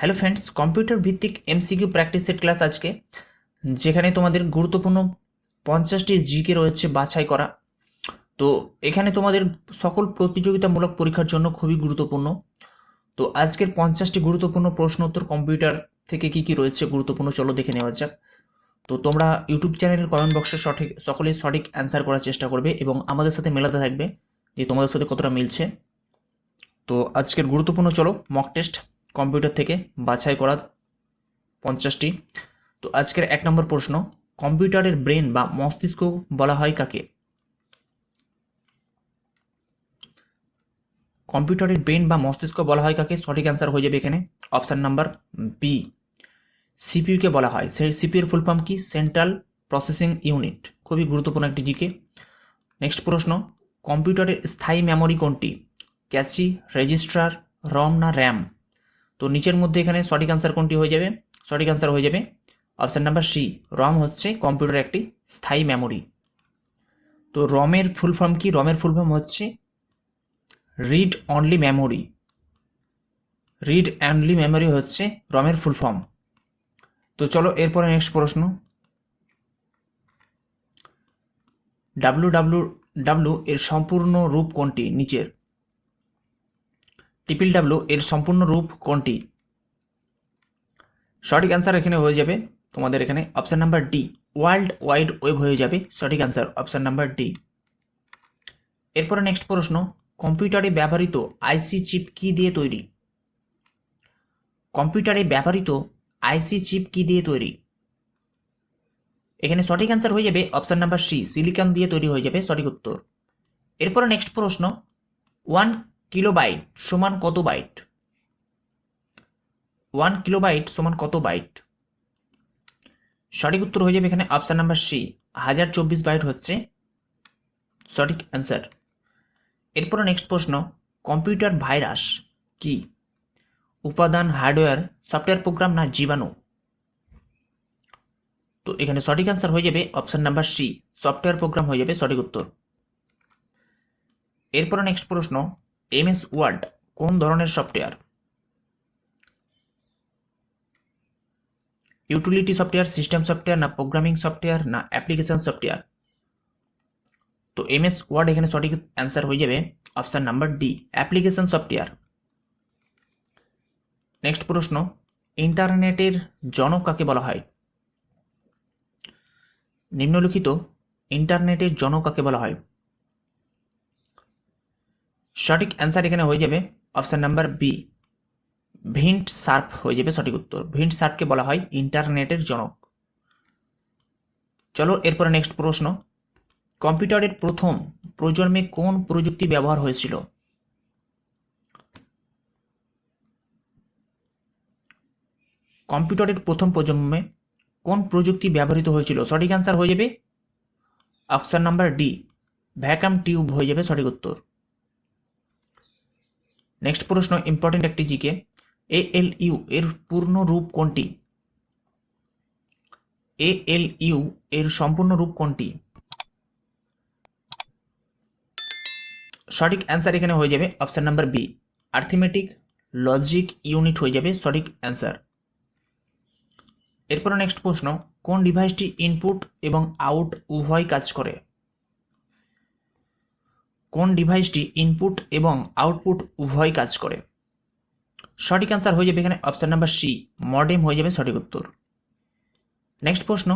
Hello friends computer ভিত্তিক MCQ practice set class আজকে, যেখানে তোমাদের গুরুত্বপূর্ণ পঞ্চাশটি জিকে রয়েছে বাছাই করা। তো এখানে তোমাদের সকল প্রতিযোগিতামূলক পরীক্ষার জন্য খুবই গুরুত্বপূর্ণ। তো আজকের পঞ্চাশটি গুরুত্বপূর্ণ প্রশ্ন উত্তর কম্পিউটার থেকে কি কি রয়েছে গুরুত্বপূর্ণ চলো দেখে নেওয়া যাক। তো তোমরা ইউটিউব চ্যানেলের কমেন্ট বক্সে সঠিক, সকলেই সঠিক অ্যান্সার করার চেষ্টা করবে এবং আমাদের সাথে মেলাতে থাকবে যে তোমাদের সাথে কতটা মিলছে। তো আজকের গুরুত্বপূর্ণ চলো মক টেস্ট কম্পিউটার থেকে বাছাই করা পঞ্চাশটি। তো আজকের এক নম্বর প্রশ্ন, কম্পিউটারের ব্রেন বা মস্তিষ্ক বলা হয় কাকে? কম্পিউটারের ব্রেন বা মস্তিষ্ক বলা হয় কাকে? সঠিক অ্যান্সার হয়ে যাবে এখানে। অপশান নাম্বার বি সিপিইউকে বলা হয়। সেই সিপিউর ফুল ফর্ম কি? সেন্ট্রাল প্রসেসিং ইউনিট খুবই গুরুত্বপূর্ণ একটি জিকে। নেক্সট প্রশ্ন, কম্পিউটারের স্থায়ী মেমরি কোনটি? ক্যাচি রেজিস্ট্রার রম না র্যাম তো নিচের মধ্যে এখানে সঠিক অ্যান্সার কোনটি হয়ে যাবে? সঠিক অ্যান্সার হয়ে যাবে অপশান নাম্বার সি রম হচ্ছে কম্পিউটারের একটি স্থায়ী মেমরি তো রমের ফুল ফর্ম কি? রমের ফুল ফর্ম হচ্ছে read only memory read only memory হচ্ছে রমের ফুল ফর্ম তো চলো এরপরে নেক্সট প্রশ্ন। ডাব্লু ডাব্লু ডাব্লু এর সম্পূর্ণ রূপ কোনটি? নিচের। ট্রিপল ডাব্লু এর সম্পূর্ণ রূপ কোনটি? সঠিক অ্যান্সার এখানে হয়ে যাবে তোমাদের এখানে option number D world wide web হয়ে যাবে। সঠিক অ্যান্সার অপশান নাম্বার ডি এরপরে নেক্সট প্রশ্ন কম্পিউটারে ব্যবহৃত আইসি চিপ কি দিয়ে তৈরি? কম্পিউটারে ব্যবহৃত আইসি চিপ কি দিয়ে তৈরি? এখানে সঠিক অ্যান্সার হয়ে যাবে অপশান নাম্বার সি সিলিকন দিয়ে তৈরি হয়ে যাবে সঠিক উত্তর। এরপরে নেক্সট প্রশ্ন ওয়ান কিলোবাইট সমান কত বাইট? ওয়ান কিলোবাইট সমান কত বাইট? সঠিক উত্তর হয়ে যাবে এখানে অপশান নাম্বার সি হাজার চব্বিশ বাইট হচ্ছে সঠিক অ্যান্সার এরপরে নেক্সট প্রশ্ন কম্পিউটার ভাইরাস কি? উপাদান হার্ডওয়্যার সফটওয়্যার প্রোগ্রাম না জীবাণু? তো এখানে সঠিক অ্যান্সার হয়ে যাবে option number C software program হয়ে যাবে সঠিক উত্তর। এরপরে নেক্সট প্রশ্ন এমএস ওয়ার্ড কোন ধরনের software? Utility software, system software না প্রোগ্রামিং সফটওয়্যার না অ্যাপ্লিকেশন সফটওয়্যার? তো এমএস ওয়ার্ড এখানে সঠিক অ্যান্সার হয়ে যাবে option number D, application software. Next প্রশ্ন, ইন্টারনেটের জনক কাকে বলা হয়? নিম্নলিখিত, ইন্টারনেটের জনক কাকে বলা হয়? সঠিক অ্যান্সার এখানে হয়ে যাবে option number B Vint Cerf হয়ে যাবে সঠিক উত্তর। ভিন্ট সার্ফকে বলা হয় ইন্টারনেটের জনক। চলো এরপরে নেক্সট প্রশ্ন। কম্পিউটারের প্রথম প্রজন্মে কোন প্রযুক্তি ব্যবহার হয়েছিল? কম্পিউটারের প্রথম প্রজন্মে কোন প্রযুক্তি ব্যবহৃত হয়েছিল? সঠিক অ্যান্সার হয়ে যাবে option number D vacuum tube হয়ে যাবে সঠিক উত্তর। নেক্সট প্রশ্ন ইম্পর্টেন্ট একটি জিকে এ এল ইউ এর পূর্ণ রূপ কোনটি? এ এল ইউ এর সম্পূর্ণ রূপ কোনটি? সঠিক অ্যান্সার এখানে হয়ে যাবে option number B arithmetic logic unit হয়ে যাবে সঠিক অ্যান্সার এরপর নেক্সট প্রশ্ন, কোন ডিভাইসটি ইনপুট এবং আউট উভয় কাজ করে? কোন ডিভাইসটি ইনপুট এবং আউটপুট উভয় কাজ করে? সঠিক অ্যান্সার হয়ে যাবে এখানে অপশান নাম্বার সি মডেম হয়ে যাবে সঠিক উত্তর। নেক্সট প্রশ্ন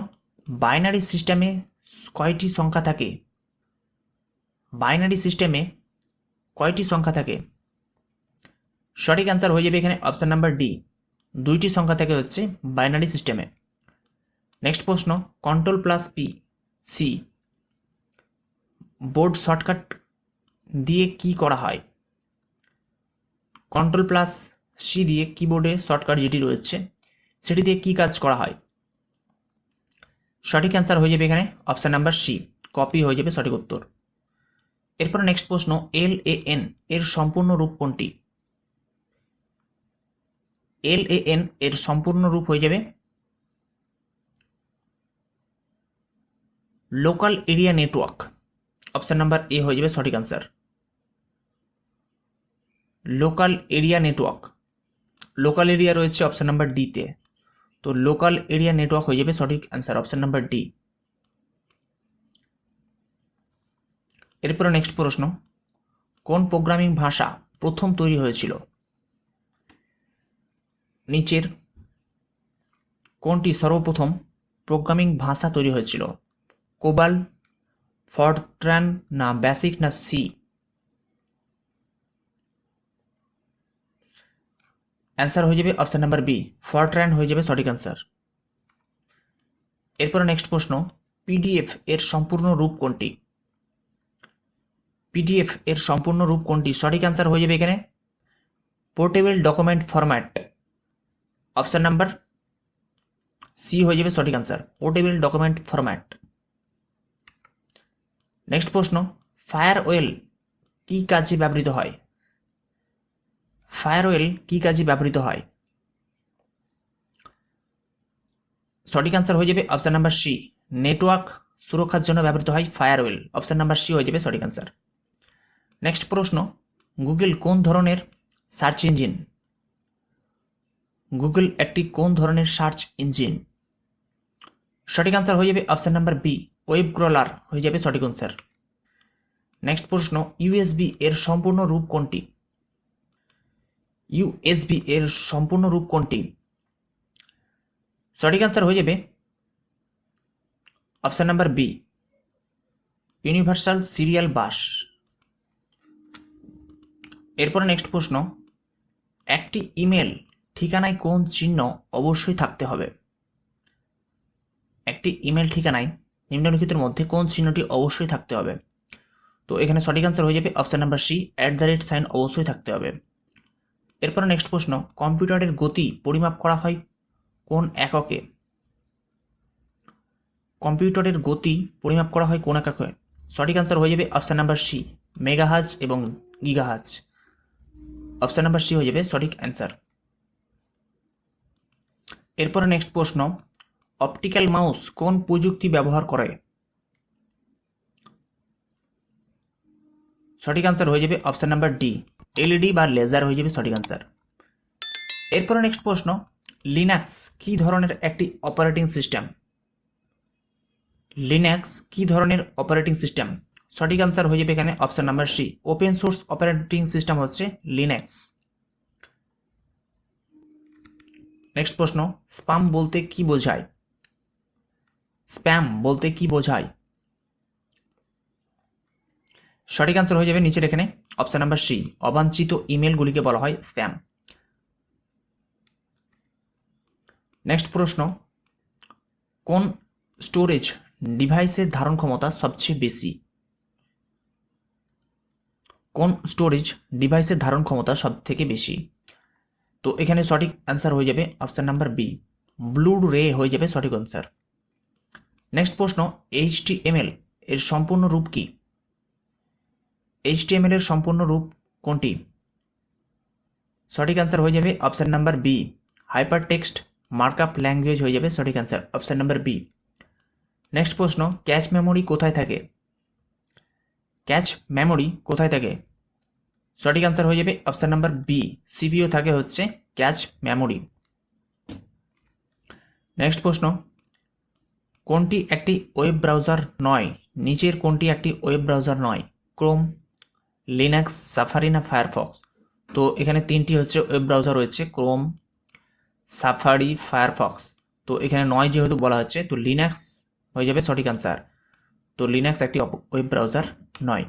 বাইনারি সিস্টেমে কয়টি সংখ্যা থাকে? বাইনারি সিস্টেমে কয়টি সংখ্যা থাকে? সঠিক অ্যান্সার হয়ে যাবে এখানে অপশান নাম্বার ডি দুইটি সংখ্যা থেকে হচ্ছে বাইনারি সিস্টেমে নেক্সট প্রশ্ন control plus P C board shortcut দিয়ে কি করা হয়? কন্ট্রোল প্লাস সি দিয়ে কিবোর্ডে শর্টকাট যেটি রয়েছে, সেটি দিয়ে কি কাজ করা হয়? সঠিক অ্যান্সার হয়ে যাবে এখানে অপশান নাম্বার সি কপি হয়ে যাবে সঠিক উত্তর। এরপর নেক্সট প্রশ্ন এল এ এন এর সম্পূর্ণ রূপ কোনটি? এল এ এন এর সম্পূর্ণ রূপ হয়ে যাবে local area network option number A হয়ে যাবে সঠিক answer local area network local area রয়েছে অপশন নাম্বার ডিতে তো। লোকাল এরিয়া নেটওয়ার্ক হয়ে যাবে সঠিক অ্যান্সার অপশন নাম্বার ডি এরপরে নেক্সট প্রশ্ন। কোন প্রোগ্রামিং ভাষা প্রথম তৈরি হয়েছিল? নিচের। কোনটি সর্বপ্রথম প্রোগ্রামিং ভাষা তৈরি হয়েছিল? কোবাল ফরট্রান না বেসিক না সি অ্যান্সার হয়ে যাবে অপশান নাম্বার বি ফরট্রান হয়ে যাবে সঠিক অ্যান্সার এরপরে নেক্সট প্রশ্ন পিডিএফ এর সম্পূর্ণ রূপ কোনটি? পিডিএফ এর সম্পূর্ণ রূপ কোনটি? সঠিক অ্যান্সার হয়ে যাবে এখানে। Portable document format option number C হয়ে যাবে সঠিক answer portable document format next প্রশ্ন ফায়ার ওয়েল কি কাজে ব্যবহৃত হয়? ফায়ার ওয়েল কী কাজে ব্যবহৃত হয়? সঠিক অ্যান্সার হয়ে যাবে অপশান নাম্বার সি নেটওয়ার্ক সুরক্ষার জন্য ব্যবহৃত হয় firewall option number C হয়ে যাবে সঠিক অ্যান্সার নেক্সট প্রশ্ন গুগল কোন ধরনের সার্চ ইঞ্জিন গুগল একটি কোন ধরনের সার্চ ইঞ্জিন সঠিক আনসার হয়ে যাবে option number B web crawler হয়ে যাবে সঠিক আনসার নেক্সট প্রশ্ন ইউএসবি এর সম্পূর্ণ রূপ কোনটি? ইউএসবি এর সম্পূর্ণ রূপ কোনটি? সঠিক অ্যান্সার হয়ে যাবে option number B universal serial bus এরপর নেক্সট প্রশ্ন, একটি ইমেল ঠিকানায় কোন চিহ্ন অবশ্যই থাকতে হবে? একটি ইমেল ঠিকানায় নিম্নলিখিতের মধ্যে কোন চিহ্নটি অবশ্যই থাকতে হবে? তো এখানে সঠিক অ্যান্সার হয়ে যাবে option number C at the rate sign অবশ্যই থাকতে হবে। এরপরে নেক্সট প্রশ্ন, কম্পিউটারের গতি পরিমাপ করা হয় কোন এককে? কম্পিউটারের গতি পরিমাপ করা হয় কোন এককে? সঠিক আনসার হয়ে যাবে অপশান নাম্বার সি মেগাহাজ এবং গিগাহাজ অপশান নাম্বার সি হয়ে যাবে সঠিক অ্যান্সার এরপরে নেক্সট প্রশ্ন অপটিক্যাল মাউস কোন প্রযুক্তি ব্যবহার করে? সঠিক আনসার হয়ে যাবে অপশান নাম্বার ডি এলইডি বা লেজার হয়ে যাবে সঠিক আনসার এরপরে নেক্সট প্রশ্ন লিনাক্স কি ধরনের একটি অপারেটিং সিস্টেম লিনাক্স কি ধরনের অপারেটিং সিস্টেম সঠিক আনসার হয়ে যাবে এখানে option number C open source operating system হচ্ছে লিনাক্স নেক্সট প্রশ্ন স্পাম বলতে কি বোঝায়? স্প্যাম বলতে কি বোঝায়? সঠিক আনসার হয়ে যাবে নিচের এখানে। অপশান নাম্বার সি অবাঞ্ছিত ইমেলগুলিকে বলা হয় স্প্যাম নেক্সট প্রশ্ন, কোন স্টোরেজ ডিভাইসের ধারণ ক্ষমতা সবচেয়ে বেশি? কোন স্টোরেজ ডিভাইসের ধারণ ক্ষমতা সব থেকে বেশি? তো এখানে সঠিক অ্যান্সার হয়ে যাবে অপশান নাম্বার বি ব্লু রে হয়ে যাবে সঠিক অ্যান্সার নেক্সট প্রশ্ন এইচ এর সম্পূর্ণ রূপ কি? এইচ এর সম্পূর্ণ রূপ কোনটি? সঠিক অ্যান্সার হয়ে যাবে option number B hyper text markup language হয়ে যাবে সঠিক answer option number B next প্রশ্ন ক্যাচ মেমোরি কোথায় থাকে? ক্যাচ মেমোরি কোথায় থাকে? সঠিক অ্যান্সার হয়ে যাবে অপশান নাম্বার বি সিপিও থাকে হচ্ছে ক্যাচ মেমোরি নেক্সট প্রশ্ন, কোনটি একটি ওয়েব ব্রাউজার নয়? নিচের কোনটি একটি ওয়েব ব্রাউজার নয়? ক্রোম লিনাক্স সাফারি না ফায়ারফক্স তো এখানে তিনটি হচ্ছে ওয়েব ব্রাউজার রয়েছে ক্রোম সাফারি ফায়ারফক্স তো এখানে নয় যেহেতু বলা হচ্ছে, তো লিনাক্স হয়ে যাবে সঠিক অ্যান্সার তো লিনাক্স একটি ওয়েব ব্রাউজার নয়।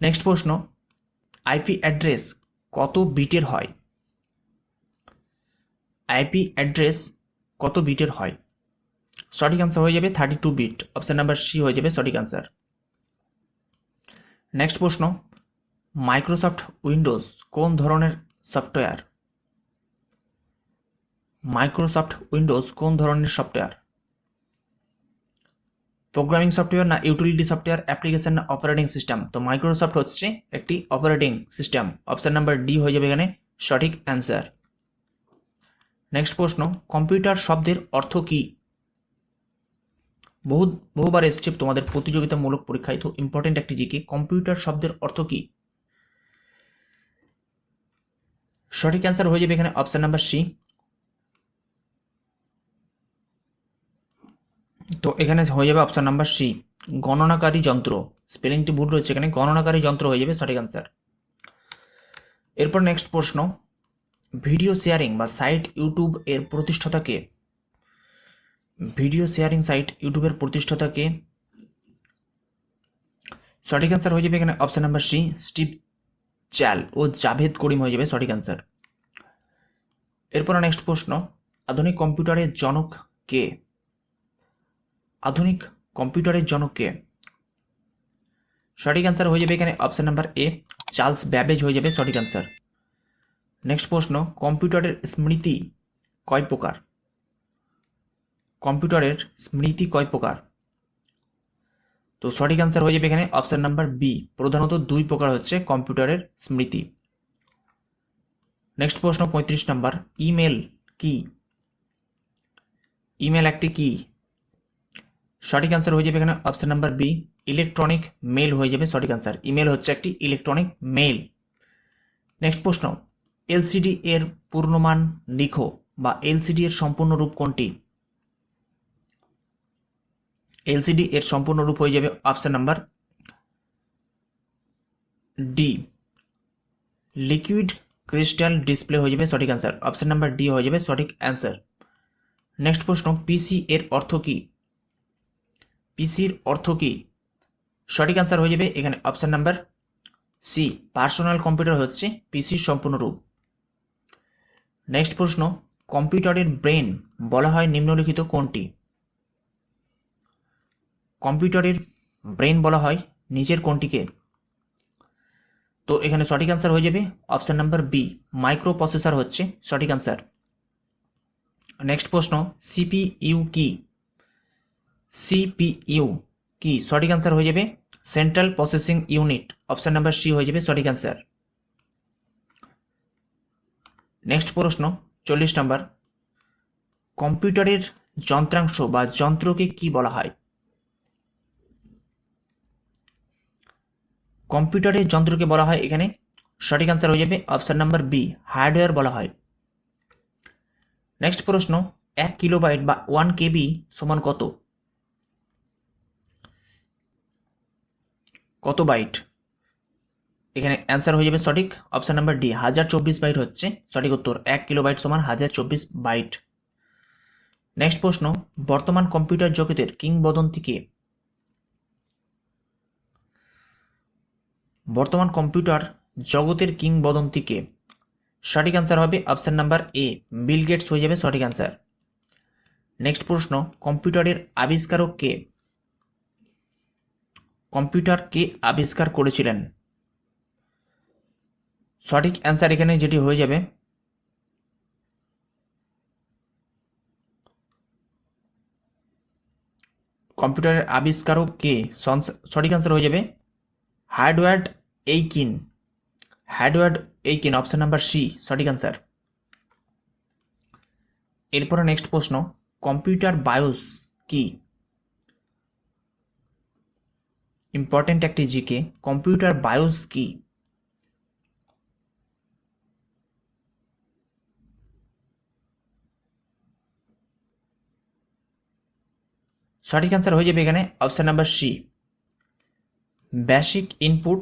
নেক্সট প্রশ্ন আইপি অ্যাড্রেস কত বিটের হয়? আইপি অ্যাড্রেস কত বিটের হয়? সঠিক আনসার হয়ে যাবে thirty two bit option number C হয়ে যাবে সঠিক আনসার নেক্সট প্রশ্ন মাইক্রোসফট উইন্ডোজ কোন ধরনের সফটওয়্যার মাইক্রোসফট উইন্ডোজ কোন ধরনের সফটওয়্যার প্রোগ্রামিং সফটওয়্যার না ইউটিলিটি সফটওয়্যার অ্যাপ্লিকেশন না অপারেটিং সিস্টেম তো মাইক্রোসফট হচ্ছে একটি operating system option number D হয়ে যাবে এখানে, সঠিক অ্যান্সার নেক্সট প্রশ্ন কম্পিউটার শব্দের অর্থ কি? বহু বহুবার এসছে তোমাদের প্রতিযোগিতামূলক পরীক্ষায় তো ইম্পর্টেন্ট একটি জিকে। কম্পিউটার শব্দের অর্থ কি? সঠিক অ্যান্সার হয়ে যাবে এখানে অপশান নাম্বার সি তো এখানে হয়ে যাবে অপশান নাম্বার সি গণনাকারী যন্ত্র। স্পেলিংটি ভুল রয়েছে এখানে। গণনাকারী যন্ত্র হয়ে যাবে সঠিক অ্যান্সার এরপর নেক্সট প্রশ্ন। ভিডিও শেয়ারিং বা সাইট ইউটিউব এর প্রতিষ্ঠাতাকে ভিডিও শেয়ারিং সাইট ইউটিউবের প্রতিষ্ঠাতাকে সঠিক অ্যান্সার হয়ে যাবে এখানে option number C Steve Chen ও জাভেদ করিম হয়ে যাবে সঠিক অ্যান্সার এরপর নেক্সট প্রশ্ন, আধুনিক কম্পিউটারের জনক কে? আধুনিক কম্পিউটারের জনক কে? সঠিক অ্যান্সার হয়ে যাবে এখানে option number A Charles Babbage হয়ে যাবে সঠিক অ্যান্সার নেক্সট প্রশ্ন, কম্পিউটারের স্মৃতি কয় প্রকার? কম্পিউটারের স্মৃতি কয় প্রকার? তো সঠিক অ্যান্সার হয়ে যাবে এখানে অপশান নাম্বার বি প্রধানত দুই প্রকার হচ্ছে কম্পিউটারের স্মৃতি। নেক্সট প্রশ্ন পঁয়ত্রিশ নাম্বার ইমেল কি? ইমেল একটি কি? সঠিক অ্যান্সার হয়ে যাবে এখানে option number B electronic mail হয়ে যাবে সঠিক অ্যান্সার ইমেল হচ্ছে একটি ইলেকট্রনিক মেল নেক্সট প্রশ্ন এলসিডি এর পূর্ণমান লিখো বা এলসিডি এর সম্পূর্ণ রূপ কোনটি? এলসিডি এর সম্পূর্ণ রূপ হয়ে যাবে option number D liquid crystal display হয়ে যাবে সঠিক অ্যান্সার অপশন নাম্বার ডি হয়ে যাবে সঠিক অ্যান্সার নেক্সট প্রশ্ন পিসি এর অর্থ কি? পিসির অর্থ কি? সঠিক অ্যান্সার হয়ে যাবে এখানে option number C personal computer হচ্ছে পিসির সম্পূর্ণ রূপ। নেক্সট প্রশ্ন কম্পিউটারের ব্রেন বলা হয় নিম্নলিখিত কোনটি? কম্পিউটারের ব্রেন বলা হয়, নিজের কোনটিকে। তো এখানে সঠিক অ্যান্সার হয়ে যাবে option number B microprocessor হচ্ছে সঠিক অ্যান্সার নেক্সট প্রশ্ন সিপিইউ কি? সিপিইউ কি? সঠিক অ্যান্সার হয়ে যাবে central processing unit option number C হয়ে যাবে সঠিক অ্যান্সার নেক্সট প্রশ্ন, চল্লিশ নাম্বার কম্পিউটারের যন্ত্রাংশ বা যন্ত্রকে কি বলা হয়? কম্পিউটারের যন্ত্রকে বলা হয় এখানে। সঠিক অ্যান্সার হয়ে যাবে অপশন নাম্বার বি হার্ডওয়্যার বলা হয়। নেক্সট প্রশ্ন, এক কিলোবাইট বা ওয়ান কেবি সমান কত? কত বাইট এখানে অ্যান্সার হয়ে যাবে সঠিক। অপশান নাম্বার ডি হাজার চব্বিশ বাইট হচ্ছে। সঠিক উত্তর, এক কিলোবাইট সমান হাজার চব্বিশ বাইট নেক্সট প্রশ্ন, বর্তমান কম্পিউটার জগতের কিংবদন্তিকে বর্তমান কম্পিউটার জগতের কিংবদন্তিকে সঠিক অ্যান্সার হবে option number A Bill Gates হয়ে যাবে সঠিক অ্যান্সার নেক্সট প্রশ্ন, কম্পিউটারের আবিষ্কারক কে কম্পিউটার কে আবিষ্কার করেছিলেন? সঠিক অ্যান্সার এখানে যেটি হয়ে যাবে, কম্পিউটারের আবিষ্কারক কে সঠিক অ্যান্সার হয়ে যাবে hardware Aiken hardware Aiken option number C সঠিক অ্যান্সার এরপরে নেক্সট প্রশ্ন কম্পিউটার বায়োস কি? ইম্পর্টেন্ট একটি জিকে কম্পিউটার বায়োস কি? সঠিক অ্যান্সার হয়ে যাবে এখানে option number C basic input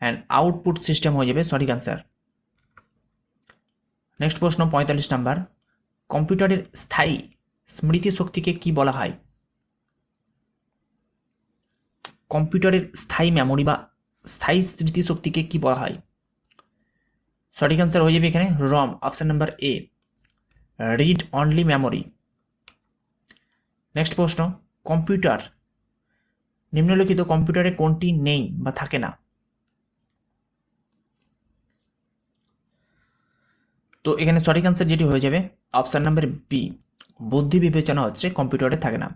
and output system হয়ে যাবে, সঠিক অ্যান্সার নেক্সট প্রশ্ন, পঁয়তাল্লিশ নাম্বার। কম্পিউটারের স্থায়ী স্মৃতি শক্তিকে কি বলা হয়? কম্পিউটারের স্থায়ী মেমোরি বা স্থায়ী স্মৃতিশক্তিকে কি বলা হয়? সঠিক অ্যান্সার হয়ে যাবে এখানে ROM option number A read only memory next প্রশ্ন, কম্পিউটার নিম্নলিখিত কম্পিউটারে কোনটি নেই বা থাকে না? তো এখানে সঠিক অ্যান্সার যেটি হয়ে যাবে অপশান নাম্বার বি বুদ্ধি বিবেচনা হচ্ছে কম্পিউটারে থাকে না।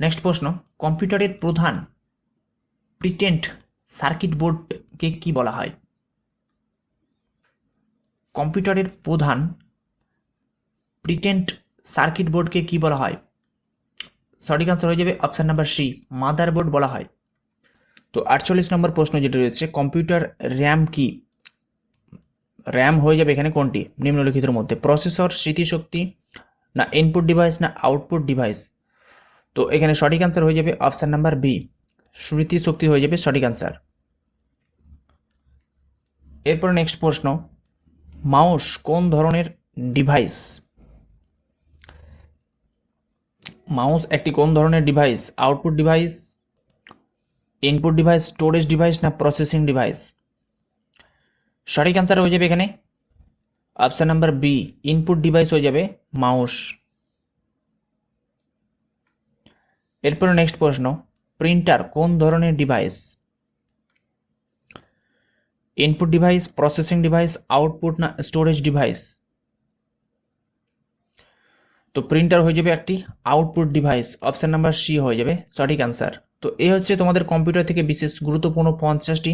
নেক্সট প্রশ্ন, কম্পিউটারের প্রধান প্রিটেন্ট সার্কিট বোর্ডকে কি বলা হয়? কম্পিউটারের প্রধান প্রিটেন্ট সার্কিট বোর্ডকে কি বলা হয়? সঠিক আনসার হয়ে যাবে option number C motherboard বলা হয়। তো আটচল্লিশ নম্বর প্রশ্ন যেটা রয়েছে কম্পিউটার র্যাম কি? র্যাম হয়ে যাবে এখানে কোনটি? নিম্নলিখিতের মধ্যে। প্রসেসর স্মৃতিশক্তি, না ইনপুট ডিভাইস না আউটপুট ডিভাইস তো এখানে সঠিক অ্যান্সার হয়ে যাবে অপশান নাম্বার বি স্মৃতিশক্তি হয়ে যাবে সঠিক অ্যান্সার এরপর নেক্সট প্রশ্ন মাউস কোন ধরনের ডিভাইস মাউস একটি কোন ধরনের device output device input device storage device না প্রসেসিং ডিভাইস সঠিক অ্যান্সার হয়ে যাবে এখানে। Option number B input device হয়ে যাবে মাউস। এরপরে নেক্সট প্রশ্ন প্রিন্টার কোন ধরনের device input device processing device output না স্টোরেজ ডিভাইস তো প্রিন্টার হয়ে যাবে একটি output device option number C হয়ে যাবে, সঠিক অ্যান্সার তো এই হচ্ছে তোমাদের কম্পিউটার থেকে বিশেষ গুরুত্বপূর্ণ পঞ্চাশটি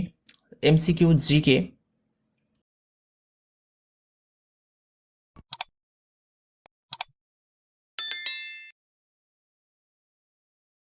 এমসিকিউ জিকে